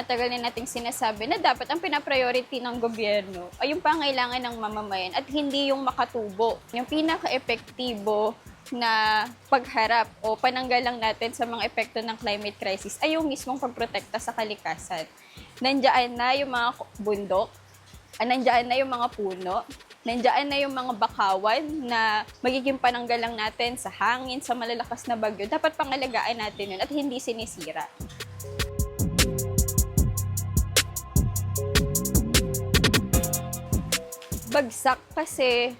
matagal na nating sinasabi na dapat ang pinapriority ng gobyerno ay yung pangailangan ng mamamayan at hindi yung makatubo. Yung pinaka-epektibo na pagharap o pananggalang natin sa mga epekto ng climate crisis ay yung mismong pagprotekta sa kalikasan. Nandiyan na yung mga bundok, ah, nandiyan na yung mga puno, nandiyan na yung mga bakawan na magiging pananggalang natin sa hangin, sa malalakas na bagyo. Dapat pangalagaan natin yun at hindi sinisira. Bagsak kasi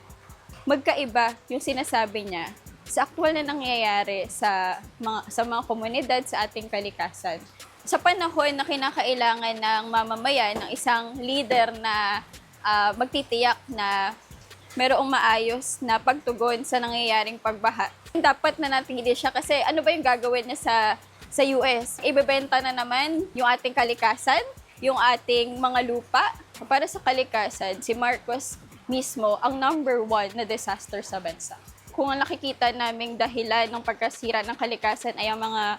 magkaiba yung sinasabi niya sa aktual na nangyayari sa mga sa mga komunidad sa ating kalikasan. Sa panahon na kinakailangan ng mamamayan ng isang leader na ah, magtitiyak na merong maayos na pagtugon sa nangyayaring pagbaha. Dapat na natigil siya kasi ano ba yung gagawin niya sa sa US? Ibebenta na naman yung ating kalikasan, yung ating mga lupa. Para sa kalikasan, si Marcos mismo ang number one na disaster sa bansa. Kung ang nakikita naming dahilan ng pagkasira ng kalikasan ay ang mga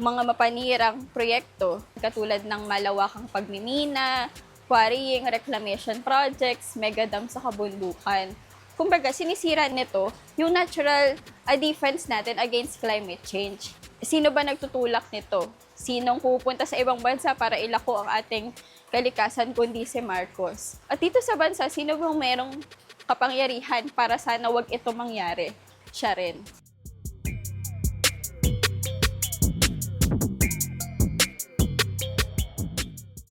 mga mapanirang proyekto katulad ng malawakang pagmimina, quarrying, reclamation projects, mega dam sa kabundukan. Kumbaga, sinisira nito yung natural uh, defense natin against climate change. Sino ba nagtutulak nito? Sinong pupunta sa ibang bansa para ilako ang ating kalikasan kundi si Marcos? At dito sa bansa, sino bang merong kapangyarihan para sana wag ito mangyari? Siya rin.